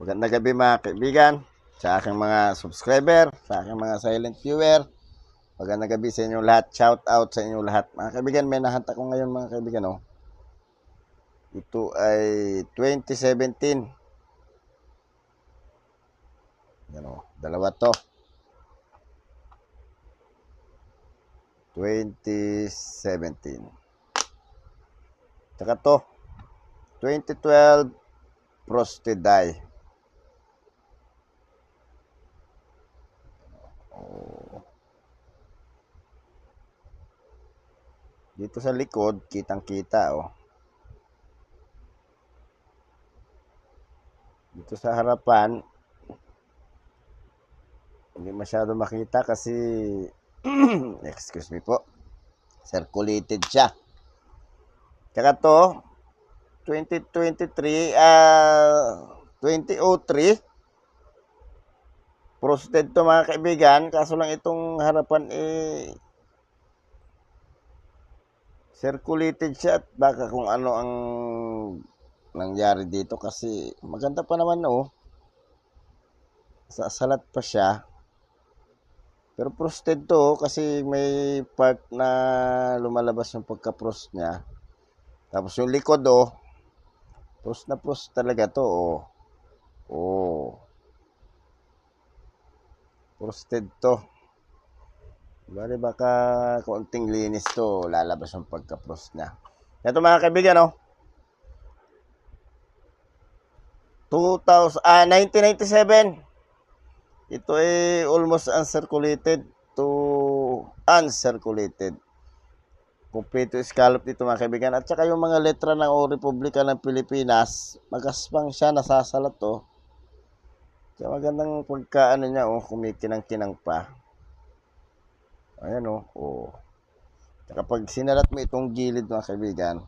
Magandang gabi mga kaibigan, sa aking mga subscriber, sa aking mga silent viewer. Magandang gabi sa inyong lahat. Shout out sa inyong lahat. Mga kaibigan, may nahanta ko ngayon mga kaibigan. Oh. Ito ay 2017. Yan oh, dalawa to. 2017. Tsaka to, 2012 Frosted Dito sa likod, kitang-kita oh. Dito sa harapan, hindi masyado makita kasi excuse me po. Circulated siya. Tsaka to, 2023, ah, 2003, frosted to mga kaibigan, kaso lang itong harapan eh, circulated siya at baka kung ano ang nangyari dito kasi maganda pa naman oh. Sa salat pa siya. Pero frosted to oh, kasi may part na lumalabas yung pagka-frost niya. Tapos yung likod oh, frost na frost talaga to oh. Oh. Frosted to. Bali baka konting linis to, lalabas yung pagka-frost niya. Ito mga kaibigan oh. 2000 ah 1997 ito ay almost uncirculated to uncirculated. Kompleto scallop dito mga kaibigan. At saka yung mga letra ng O Republika ng Pilipinas, magaspang siya, nasasalat to. Kaya magandang pagkaano niya, oh, kumikinang-kinang pa. Ayan oh, oh. Tsaka pag sinalat mo itong gilid mga kaibigan,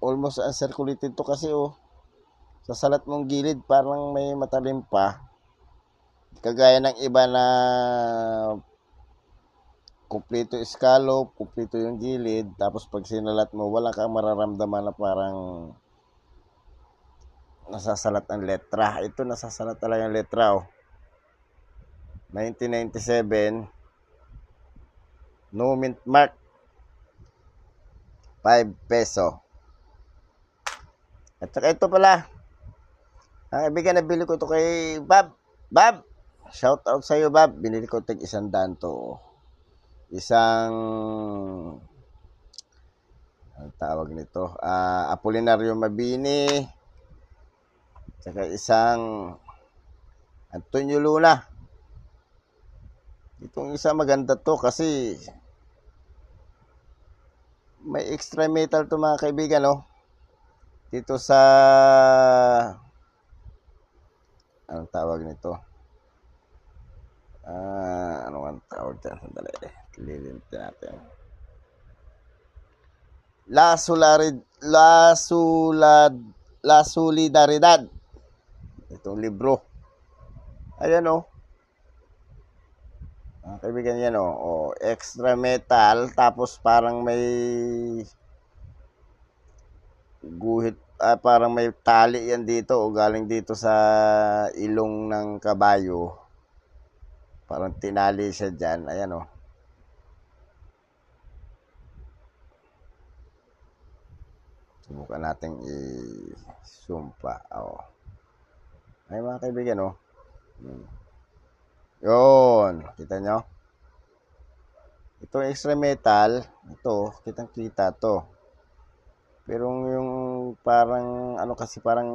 almost uncirculated to kasi oh sa salat mong gilid parang may matalim pa. Kagaya ng iba na kumpleto scallop, kumpleto yung gilid, tapos pag sinalat mo, wala kang mararamdaman na parang nasasalat ang letra. Ito nasasalat talaga ang letra, oh. 1997, no mint mark, 5 peso. At saka ito pala, ang kaibigan, nabili ko ito kay Bob. Bob! Shout out sa iyo, Bob. Binili ko tig isang daan to. Isang ang tawag nito, ah Apolinario Mabini. Tsaka isang Antonio Luna. Itong isa maganda to kasi may extra metal to mga kaibigan, no? Dito sa anong tawag nito? Ah, ano ang tawag dyan? Sandali. Lilintin natin. La Sularid, La Sulad, La Solidaridad. Itong libro. Ayan oh. Ang kaibigan yan oh. oh. Extra metal. Tapos parang may guhit ah, parang may tali yan dito o galing dito sa ilong ng kabayo. Parang tinali siya dyan. Ayan o. Subukan natin i-zoom pa. O. Ay mga kaibigan o. Hmm. Yun. Kita nyo? Itong extra metal, ito, kitang kita to. Pero yung parang ano kasi parang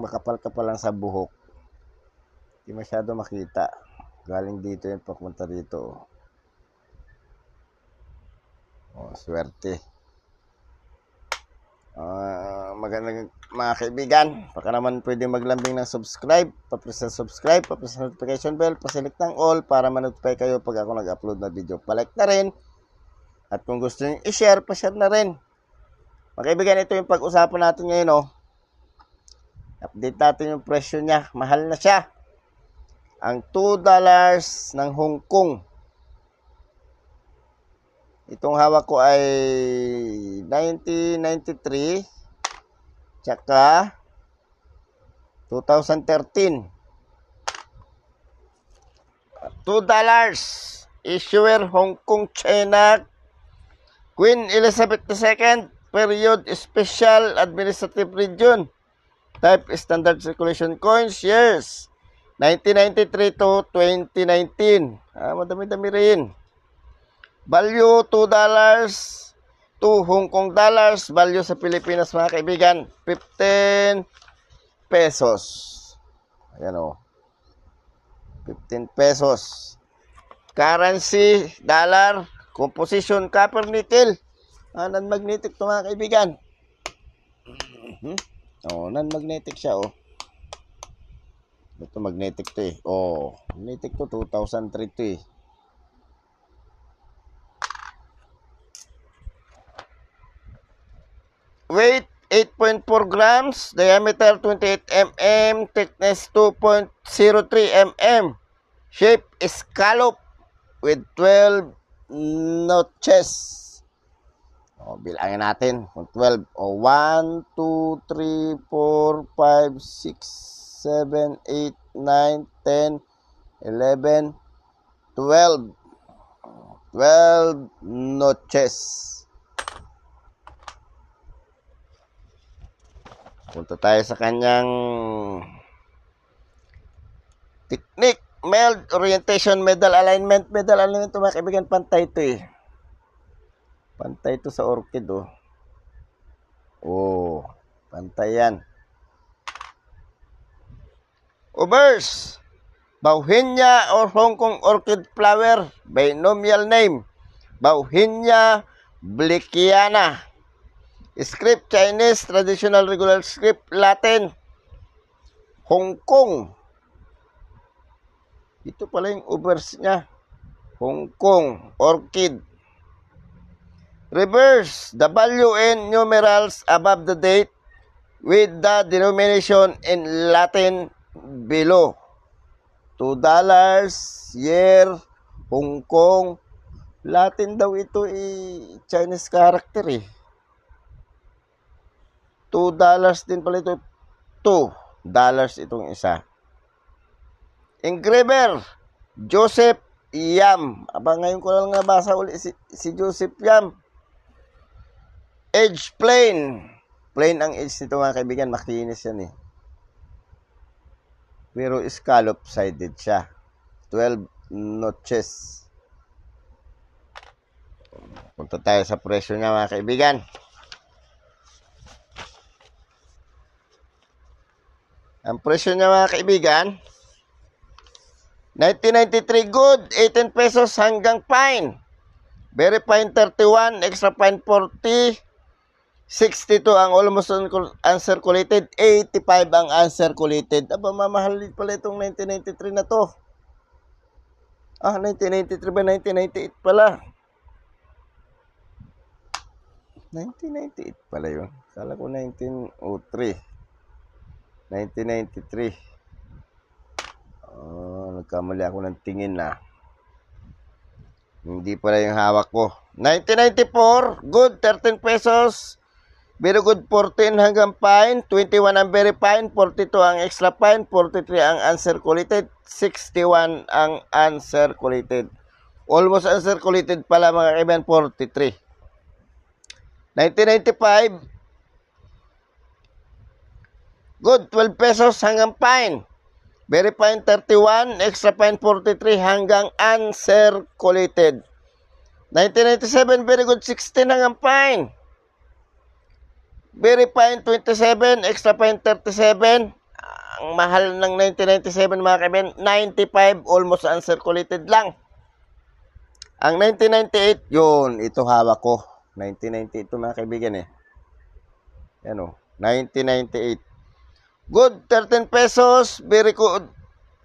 makapal-kapal lang sa buhok. Hindi masyado makita. Galing dito yung papunta dito. Oh, swerte. Magandang mga kaibigan, baka naman pwede maglambing ng subscribe, papress subscribe, papress notification bell, paselect ng all para ma-notify kayo pag ako nag-upload na video. Palike na rin. At kung gusto niyo i-share, pa-share na rin. Mga kaibigan, ito yung pag-usapan natin ngayon, oh. Update natin yung presyo niya. Mahal na siya. Ang 2 dollars ng Hong Kong. Itong hawak ko ay 1993. Tsaka 2013. $2 dollars. Issuer Hong Kong, China. Queen Elizabeth II. Period Special Administrative Region. Type Standard Circulation Coins. Years. 1993 to 2019. Ah, madami-dami rin. Value $2 dollars to Hong Kong dollars. Value sa Pilipinas mga kaibigan, 15 pesos. Ayan o. 15 pesos. Currency, dollar, composition, copper, nickel. Ah, non-magnetic to mga kaibigan. Hmm? Oh, non-magnetic siya oh. Ito magnetic to eh. Oh, magnetic to 2003 to eh. Weight 8.4 grams, diameter 28 mm, thickness 2.03 mm. Shape scallop with 12 notches. O, bilangin natin. Kung 12. O, 1, 2, 3, 4, 5, 6, 7, 8, 9, 10, 11, 12. 12 notches. Punta tayo sa kanyang technique. Meld orientation, medal alignment. Medal alignment, mga kaibigan, pantay ito eh. Pantay ito sa orchid oh. Oh, pantay yan. Ubers. Bauhinia or Hong Kong orchid flower. Binomial name. Bauhinia bliciana. Script Chinese, traditional regular script Latin. Hong Kong. Ito pala yung overs niya. Hong Kong orchid. Reverse the value in numerals above the date with the denomination in Latin below. $2 dollars, year, Hong Kong. Latin daw ito eh, Chinese character eh. 2 dollars din pala ito. 2 dollars itong isa. Engraver, Joseph Yam. Aba, ngayon ko lang nabasa uli si, si Joseph Yam. Edge plain. Plain ang edge nito mga kaibigan. Makinis yan eh. Pero scallop sided siya. 12 notches. Punta tayo sa presyo niya mga kaibigan. Ang presyo niya mga kaibigan, 1993 good, 18 pesos hanggang fine. Very fine 31, extra fine 40, 62 ang almost uncir- uncirculated, 85 ang uncirculated. Aba, mamahal pala itong 1993 na to. Ah, 1993 ba? 1998 pala. 1998 pala yun. Kala ko 1903. 1993. Oh, nagkamali ako ng tingin na. Hindi pala yung hawak ko. 1994, good, 13 pesos. Very good, 14 hanggang fine. 21 ang very fine. 42 ang extra fine. 43 ang uncirculated. 61 ang uncirculated. Almost uncirculated pala mga kaibigan, 43. 1995, Good, 12 pesos hanggang fine. Very fine, 31. Extra fine, 43 hanggang uncirculated. 1997, very good, 16 hanggang fine. Very fine, 27. Extra fine, 37. Ang mahal ng 1997, mga kaibigan, 95. Almost uncirculated lang. Ang 1998, yun, ito hawak ko. 1998 ito, mga kaibigan eh. Yan o, 1998. Good, 13 pesos. Very good.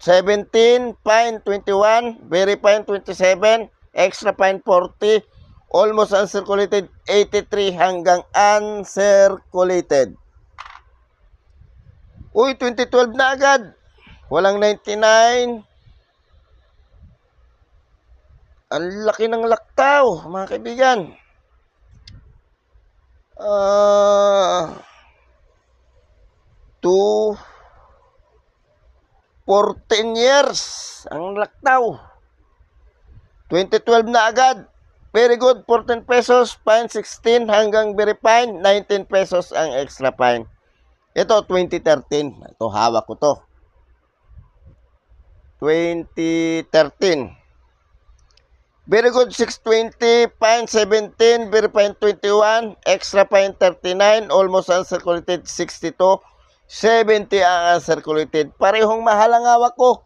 17. Fine, 21. Very fine, 27. Extra fine, 40. Almost uncirculated, 83 hanggang uncirculated. Uy, 2012 na agad. Walang 99. Ang laki ng laktaw, mga kaibigan. Ah... 2 14 years ang laktaw. 2012 na agad. Very good, 14 pesos, fine 16 hanggang very fine, 19 pesos ang extra fine. Ito, 2013. Ito, hawak ko to. 2013. Very good, 620, fine 17, very fine 21, extra fine 39, almost uncirculated 62, 70 ang uncirculated. Parehong mahal ang hawak ko.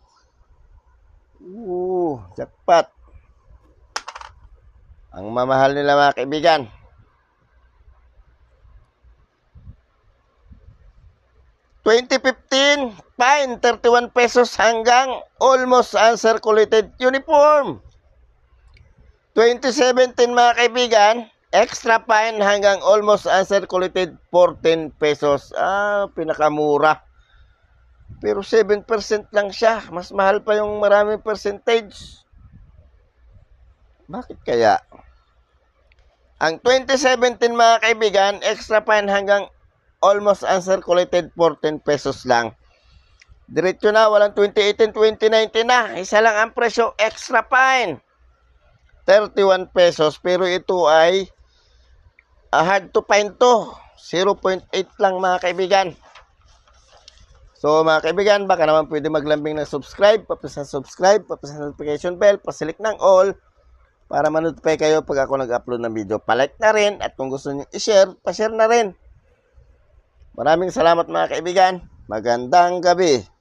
Ooh, jackpot. Ang mamahal nila mga kaibigan. ...2015, fine, 31 pesos hanggang almost uncirculated uniform. 2017 mga kaibigan, extra fine hanggang almost uncirculated 14 pesos. Ah, pinakamura. Pero 7% lang siya. Mas mahal pa yung maraming percentage. Bakit kaya? Ang 2017 mga kaibigan, extra fine hanggang almost uncirculated 14 pesos lang. Diretso na, walang 2018, 2019 na. Isa lang ang presyo, extra fine. 31 pesos. Pero ito ay ah, hard to find to. 0.8 lang mga kaibigan. So mga kaibigan, baka naman pwede maglambing ng subscribe, papasa subscribe, papasa notification bell, pasilik ng all para ma-notify kayo pag ako nag-upload ng video. Palike na rin at kung gusto niyo i-share, pa-share na rin. Maraming salamat mga kaibigan. Magandang gabi.